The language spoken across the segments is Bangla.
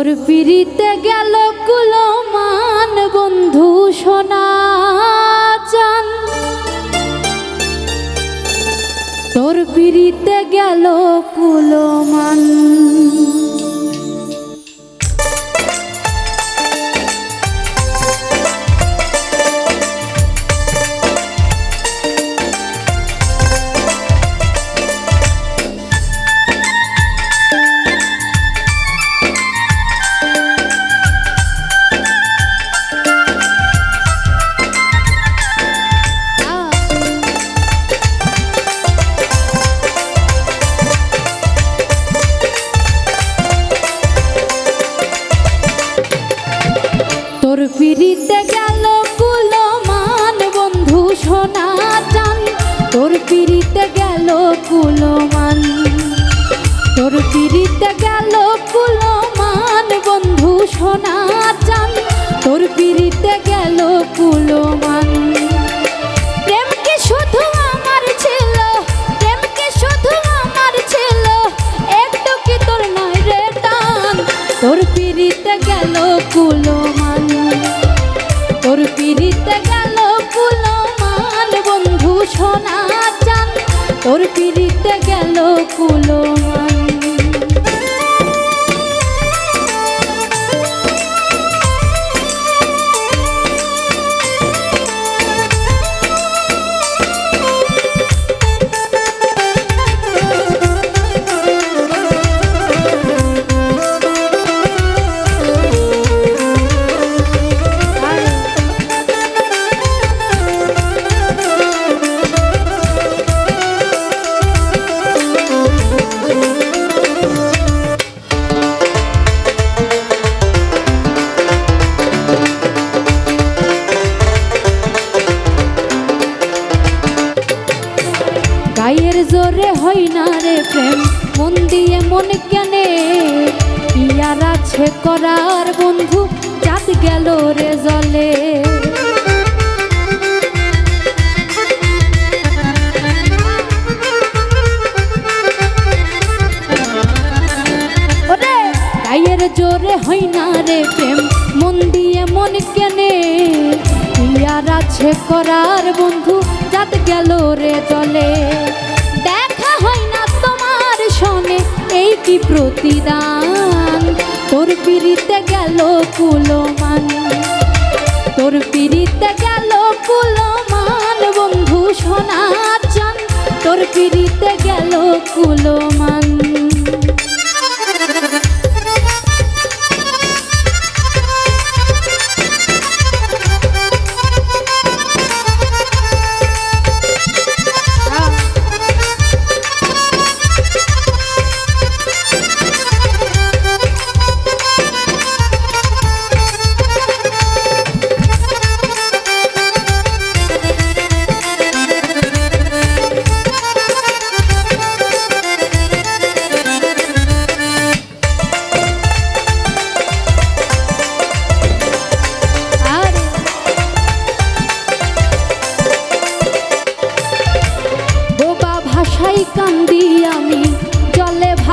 তোর পিড়িতে গেল কুলমান বন্ধু সোনা চান তোর পিড়িতে গেল কুলমান পিড়িতে গেল কুলমান তোর পিড়িতে গেল কুলমান বন্ধু সোনা চান তোর পিড়িতে গেল কুলমান শুধু আমার ছিল? শুধু আমার ছিল? একটু কি তোর টান? পিড়িতে গেল কুলমান তোর পিড়িতে গায়ের জোরে হয় না রে প্রেম। মন দিয়ে মন কেনে ইয়ার আছে করার বন্ধু, চাঁদ গেল রে জলে। গায়ের জোরে হয় না রে প্রেম। মন দিয়ে মন কেনে ইয়ার আছে করার বন্ধু যাত গেল রে চলে দেখা হয় না তোমার সনে, এই কি প্রতিদান? তোর পিড়িতে গেল কুলমান। তোর পিড়িতে গেল কুলমান, বন্ধু সোনার চান তোর পিড়িতে গেল কুলমান।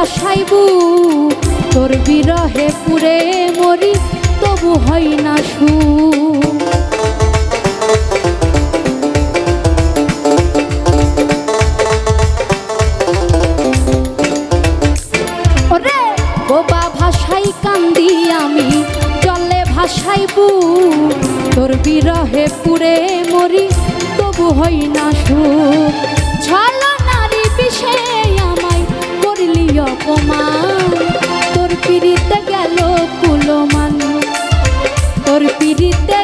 জলে ভাসাইবু তোর বিরহে পুরে মরি, তবু হয় না সু। বোবা কান্দি আমি তোর বিরহে পুরে মরি, তবু হই না সুখ ছল তোর পিড়িতে গেল কুলমান তোর পিড়িতে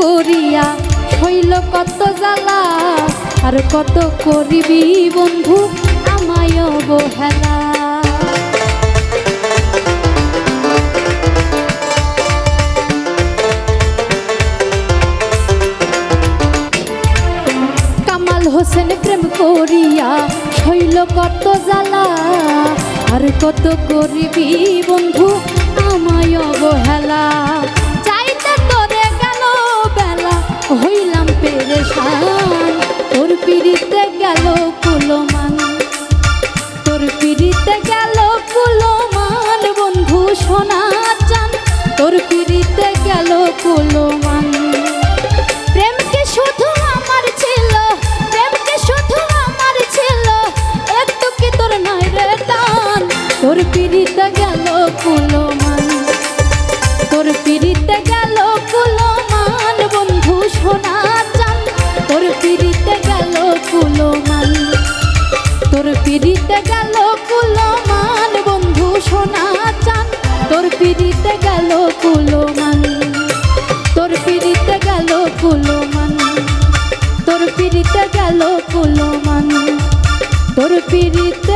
করিয়া হইল কত জ্বালা, আর কত করিবি বন্ধু আমায় অবহেলা। কামাল হোসেন প্রেম করিয়া হইল কত জ্বালা, আর কত করিবি বন্ধু আমায় অবহেলা। কুলমান বন্ধু সোনা চান তোর পিড়িতে গেল কুলমান। প্রেমকে শুধু আমার ছিল, প্রেমকে শুধু আমার ছিল। একটু কি তোর রে টান? তোর পিড়িতে গেল কুলমান। তোর পিড়িতে গেল কুলমান বন্ধু সোনা চান তোর পিড়িতে গেল কুলমান। তোর পিড়িতে গেল পিড়িতে গেল কুলমান। তোর পিড়িতে গেল কুলমান। তোর পিড়িতে গেল কুলমান। তোর পিড়িতে